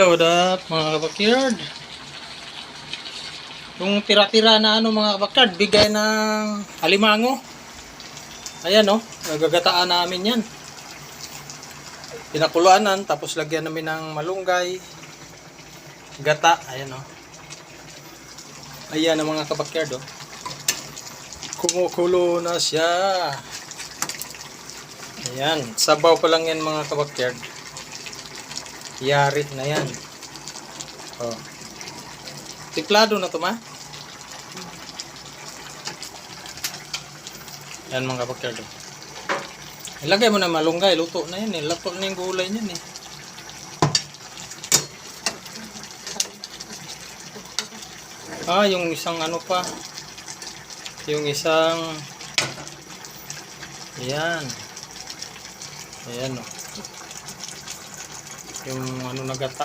Load up mga kabakyard. Yung tira-tira na ano mga kabakyard, bigay ng alimango. Ayan o, oh, nagagataan namin yan. Pinakuluanan, tapos lagyan namin ng malunggay. Gata, ayan o. Oh. Ayan ang mga kabakyard o. Oh. Kumukulo na siya. Ayan, sabaw pa lang yan mga kabakyard. Yari na yan. Oh. Tiplado na to ma? Yan mga kabakyard. oh. Ilagay mo na malunggay, luto na yan eh. Luto na yung gulay niyan eh. Ah, yung isang ano pa. Yung isang Ayan. Ayan oh. Yung ano nagata.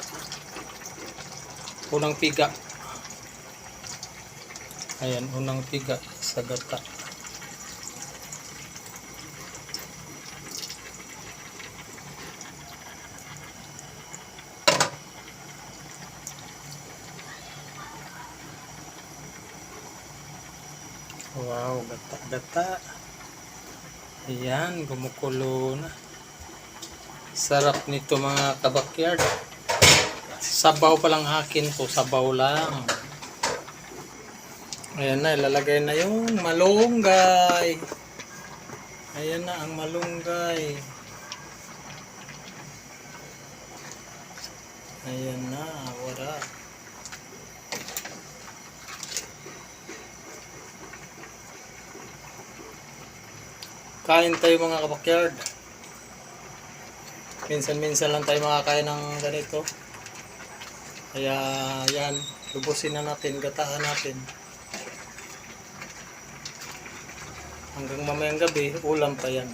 Unang piga. Ayan, unang piga sa gata. Wow, gata-gata. Ayan, gumukulo na. Sarap nito mga kabakyard. Sabaw pa lang akin to, sabaw lang. Ayan na, ilalagay na yung malunggay. Ayan na ang malunggay. Ayan na, wala. Kain tayo mga kabakyard. Minsan-minsan lang tayo makakain ng ganito. Kaya yan, lubusin na natin, gataan natin. Hanggang mamayang gabi, ulam pa yan.